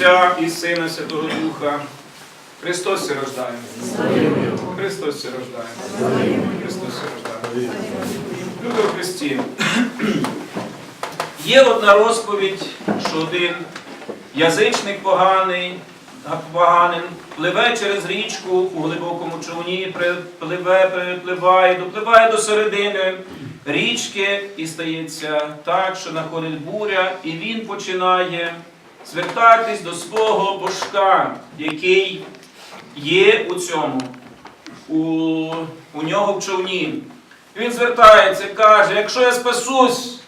Отця і Сина Святого Духа. Христос се рождає. Христос се рождає. Христос се рождає. Люди у Христі. Є одна розповідь, що один язичник поганий, поганин, пливе через річку у глибокому човні, пливе, перепливає, допливає до середини річки і стається так, що находить буря, і він починає звертатись до свого божка, який є у цьому, у, у нього в човні. Він звертається каже, якщо я спасусь,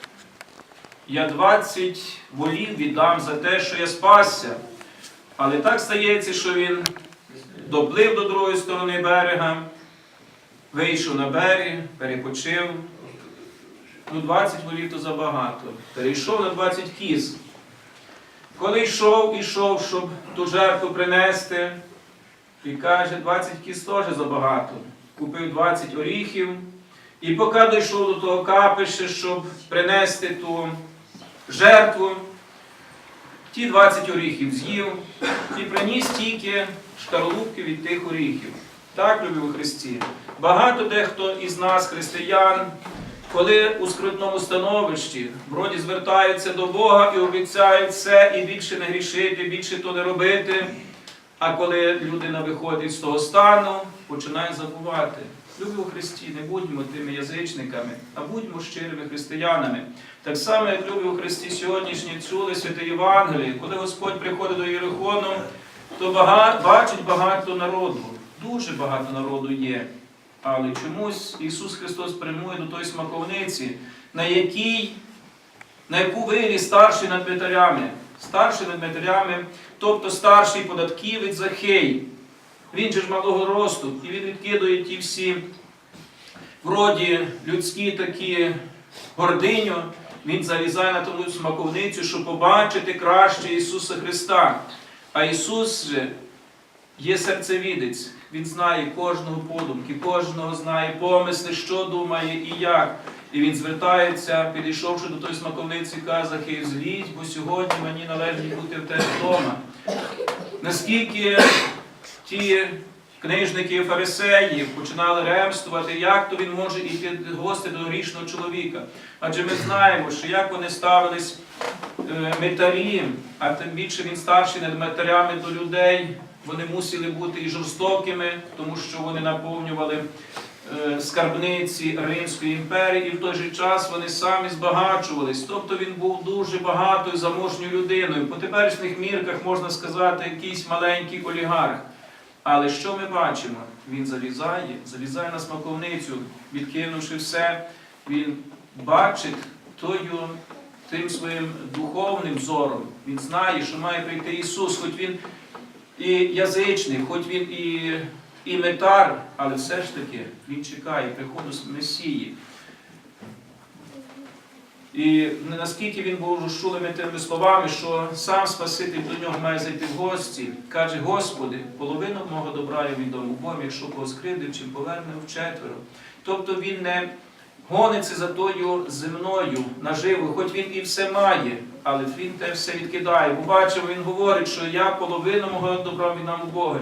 я 20 волів віддам за те, що я спасся. Але так стається, що він доплив до другої сторони берега, вийшов на берег, перепочив. Ну, 20 волів то забагато. Перейшов на 20 кіз. Коли йшов, ішов, щоб ту жертву принести, і каже, 20 кіз теж забагато. Купив 20 оріхів. І поки дійшов до того капища, щоб принести ту жертву, ті 20 оріхів з'їв і приніс тільки шкарлупки від тих оріхів. Так, любі у Христі. Багато дехто із нас, християн, коли у скрутному становищі вроді звертаються до Бога і обіцяють все, і більше не грішити, більше то не робити. А коли людина виходить з того стану, починає забувати. Любі у Христі, не будьмо тими язичниками, а будьмо щирими християнами. Так само, як любі у Христі сьогоднішні чули святе Євангеліє, коли Господь приходить до Єрихону, то бага- бачить багато народу, дуже багато народу є. Але чомусь Ісус Христос прямує до тої смаковниці, на якій, на яку виріс старший над митарями. Старший над митарями, тобто старший податківець Захей. Він же ж малого росту, і він відкидує ті всі вроді людські такі гординю, він залізає на ту смаковницю, щоб побачити краще Ісуса Христа. А Ісус же є серцевідець. Він знає кожного подумки, кожного знає помисли, що думає і як. І він звертається, підійшовши до тої смаковниці, каже, Захей, злізь, бо сьогодні мені належить бути в тебе вдома. Наскільки ті книжники і фарисеї починали ремствувати, як то він може йти в гості до грішного чоловіка. Адже ми знаємо, що як вони ставились е, митарі, а тим більше він старший над митарями до людей, вони мусили бути і жорстокими, тому що вони наповнювали е, скарбниці Римської імперії, і в той же час вони самі збагачувались. Тобто він був дуже багатою заможньою людиною. По теперішніх мірках можна сказати, якийсь маленький олігарх. Але що ми бачимо? Він залізає, залізає на смаковницю, відкинувши все, він бачить тою, тим своїм духовним зором. Він знає, що має прийти Ісус, хоч він і язичник, хоч він і, і метар, але все ж таки він чекає приходу Месії. І наскільки він був розчулений тими словами, що сам Спаситель до нього має зайти в гості, каже, Господи, половину мого добра я віддам Богом, якщо кого скривдив, чим поверне вчетверо. Тобто він не гониться за тою земною наживою, хоч він і все має, але він те все відкидає. Бо бачив, він говорить, що я половину мого добра віддам у Бога.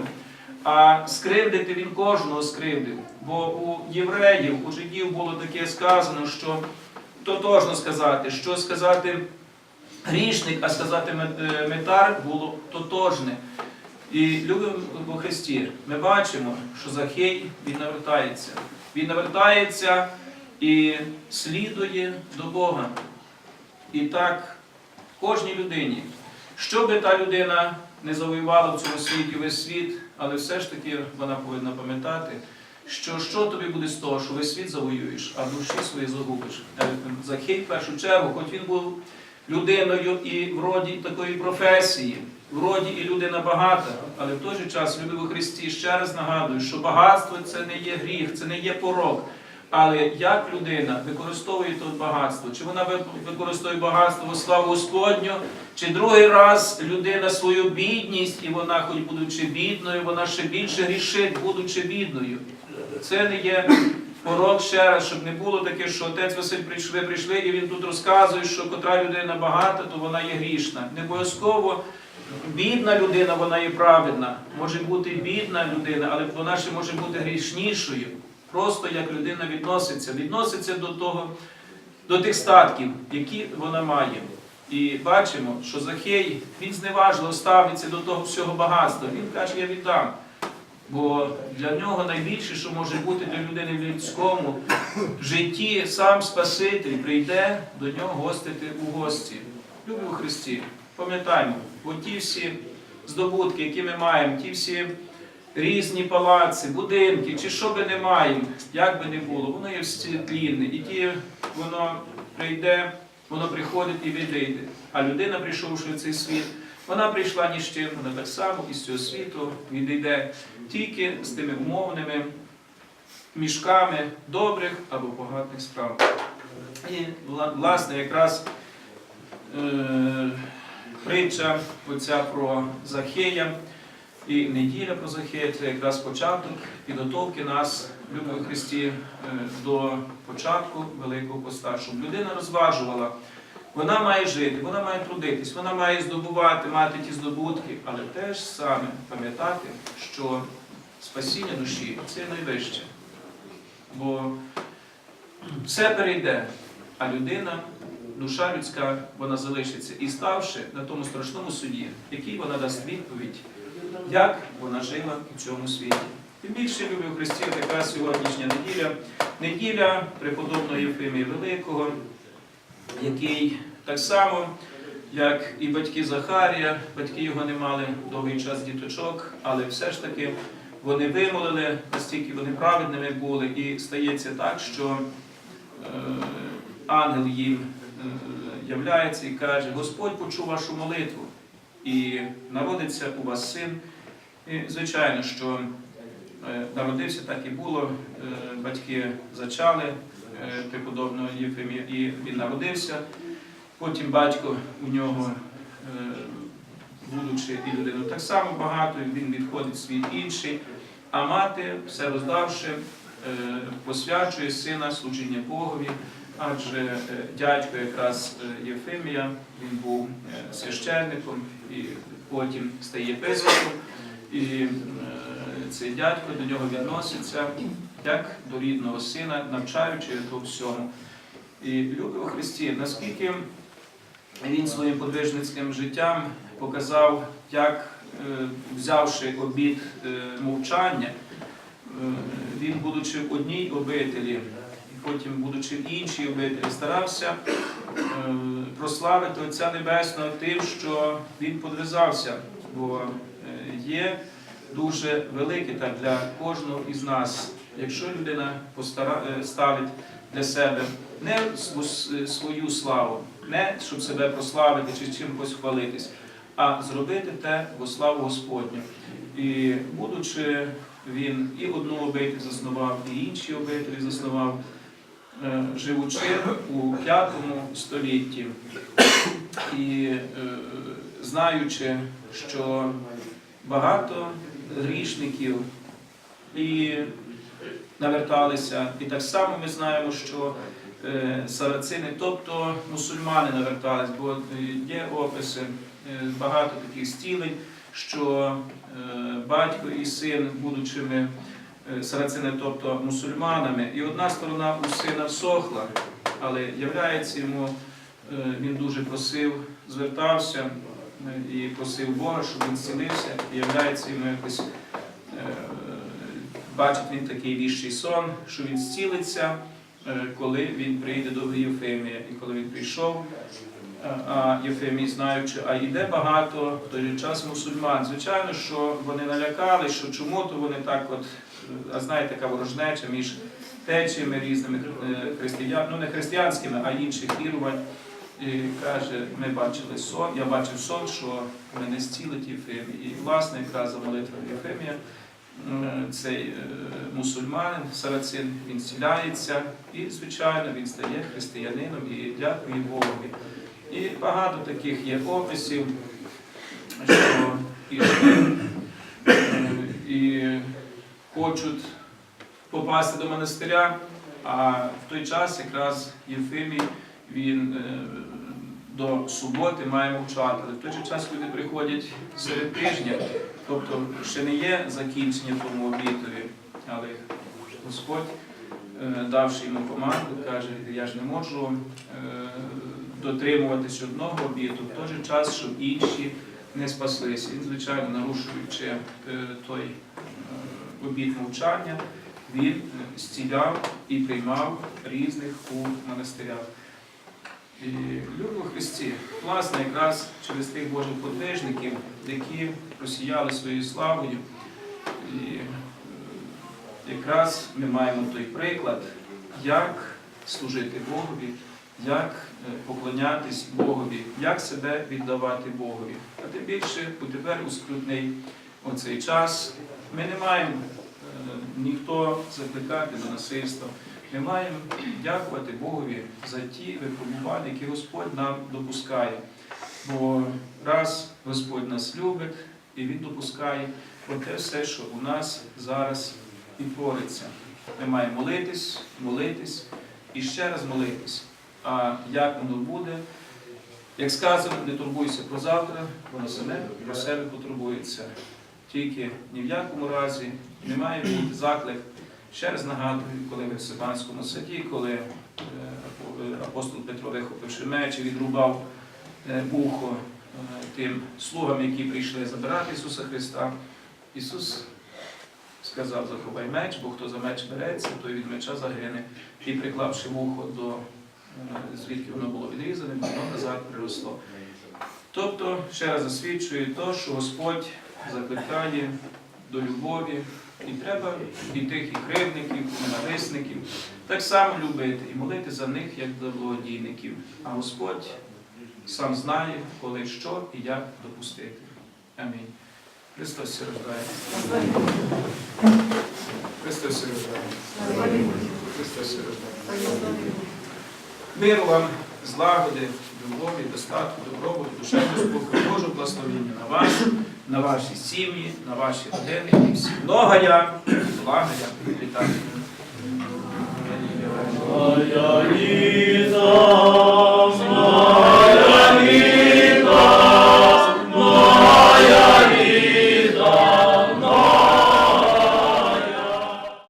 А скривдити він кожного скривдив. Бо у євреїв, у жидів було таке сказано, що тотожно сказати, що сказати грішник, а сказати е, метар було тотожне. І любимо по Христі, ми бачимо, що Захей він навертається. Він навертається і слідує до Бога. І так кожній людині. Що би та людина не завоювала в цьому світі весь світ, але все ж таки вона повинна пам'ятати, що що тобі буде з того, що весь світ завоюєш, а душі свої загубиш. Е, Захей в першу чергу, хоч він був людиною і вроді такої професії, вроді і людина багата, але в той же час любив у Христі ще раз нагадую, що багатство це не є гріх, це не є порок. Але як людина використовує то багатство? Чи вона використовує багатство во славу Господню, чи другий раз людина свою бідність, і вона, хоч будучи бідною, вона ще більше грішить, будучи бідною. Це не є порок ще раз, щоб не було таке, що отець Василь прийшли, прийшли, і він тут розказує, що котра людина багата, то вона є грішна. Не обов'язково бідна людина, вона є праведна. Може бути бідна людина, але вона ще може бути грішнішою. Просто як людина відноситься, відноситься до того, до тих статків, які вона має. І бачимо, що Захей, він зневажливо ставиться до того всього багатства. Він каже, я віддам. Бо для нього найбільше, що може бути для людини в людському житті, сам Спаситель прийде до нього гостити у гості. Любі у Христі, пам'ятаємо, бо ті всі здобутки, які ми маємо, ті всі різні палаци, будинки, чи що би не маємо, як би не було, воно є всі тлінне. І ті воно прийде, воно приходить і відійде. А людина, прийшовши в цей світ, вона прийшла ні з чим, вона так само із цього світу відійде тільки з тими умовними мішками добрих або поганих справ. І власне якраз е, притча оця про Захея і неділя про Захея це якраз початок підготовки нас, любові Христі, е, до початку Великого Поста, щоб людина розважувала. Вона має жити, вона має трудитись, вона має здобувати, мати ті здобутки, але теж саме пам'ятати, що спасіння душі це найвище. Бо все перейде, а людина, душа людська, вона залишиться. І ставши на тому страшному суді, який вона дасть відповідь, як вона жила в цьому світі. Тим більше люблю в Христі така сьогоднішня неділя, неділя преподобного Єфимія Великого, який так само, як і батьки Захарія, батьки його не мали довгий час діточок, але все ж таки вони вимолили, настільки вони праведними були, і стається так, що е, ангел їм е, являється і каже, Господь почув вашу молитву, і народиться у вас син. І, звичайно, що е, народився, так і було. Е, Батьки зачали е, преподобного Єфимія, і він народився. Потім батько у нього, будучи і людиною так само багато, він відходить в світ інший, а мати, все роздавши, посвячує сина служіння Богові, адже е, дядько якраз е, Єфимія, він був е, священником і потім стає єпископом, і цей дядько до нього відноситься як до рідного сина, навчаючи його всьому. І любив Христі, наскільки він своїм подвижницьким життям показав, як, взявши обід мовчання, він, будучи в одній обителі, потім, будучи в іншій обителі, старався е, прославити Отця Небесного тим, що він подвизався, бо е, є дуже велике так для кожного із нас. Якщо людина постара... е, ставить для себе не свою славу, не щоб себе прославити чи чимось хвалитись, а зробити те во славу Господню. І будучи він і одну обитель заснував, і інші обителі заснував, е, живучи у п'ятому столітті і е, знаючи, що багато грішників і наверталися. І так само ми знаємо, що е, сарацини, тобто мусульмани навертались, бо е, є описи, е, багато таких стілень, що е, батько і син, будучими е, сарацини, тобто мусульманами, і одна сторона у сина всохла, але являється йому, е, він дуже просив, звертався е, і просив Бога, щоб він зцілився, і являється йому якось. е, Бачить він такий віщий сон, що він зцілиться, е, коли він прийде до Єфемія. І коли він прийшов, е, а Єфемій, знаючи, а йде багато в той час мусульман. Звичайно, що вони налякали, що чому то вони так, от, е, знаєте, така ворожнеча між течіями різними е, християн, ну не християнськими, а інших вірувань. І каже, ми бачили сон, я бачив сон, що мене зцілить Єфемій. І власне якраз за молитвою Єфемія е, цей е, мусульманин, сарацин, він зціляється і, звичайно, він стає християнином і дякує Богові. І багато таких є описів, що і, е, і хочуть попасти до монастиря. А в той час якраз Єфимій він е, до суботи має мовчати. Але в той же час люди приходять серед тижня, тобто ще не є закінчення тому обітові, але Господь, е, давши йому команду, каже, я ж не можу е, дотримуватись одного обіту, в той же час, щоб інші не спаслися. Він, звичайно, нарушуючи той е, обіт мовчання, він е, зціляв і приймав різних у монастирях. У Христі, власне, якраз через тих Божих подвижників, які просіяли своєю славою. І е, якраз ми маємо той приклад, як служити Богові, як е, поклонятись Богові, як себе віддавати Богові. А тим більше у тепер у скрутний оцей час ми не маємо е, ніхто закликати до насильства. Ми маємо дякувати Богові за ті випробування, які Господь нам допускає. Бо раз Господь нас любить і Він допускає те все, що у нас зараз і твориться. Ми маємо молитись, молитись і ще раз молитись. А як воно буде? Як сказано, не турбуйся про завтра, воно саме про себе потурбується. Тільки ні в якому разі не має бути заклик. Ще раз нагадую, коли в Сибанському саді, коли е, апостол Петро, вихопивши меч, і відрубав е, вухо е, тим слугам, які прийшли забирати Ісуса Христа, Ісус сказав, заховай меч, бо хто за меч береться, той від меча загине. І приклавши вухо до звідки воно було відрізане, воно назад приросло. Тобто, ще раз засвідчує то, що Господь закликає до любові, і треба і тих і кривдників, і ненависників так само любити і молити за них, як за благодійників. А Господь сам знає, коли що і як допустити. Амінь. Христос рождає. Христос рождає. Христос рождає. Миру вам, злагоди, любові, достатку, добробуту, душевну спокою, Божу благословення на вас, на ваші сім'ї, на ваші родини. І всі. Много я, блага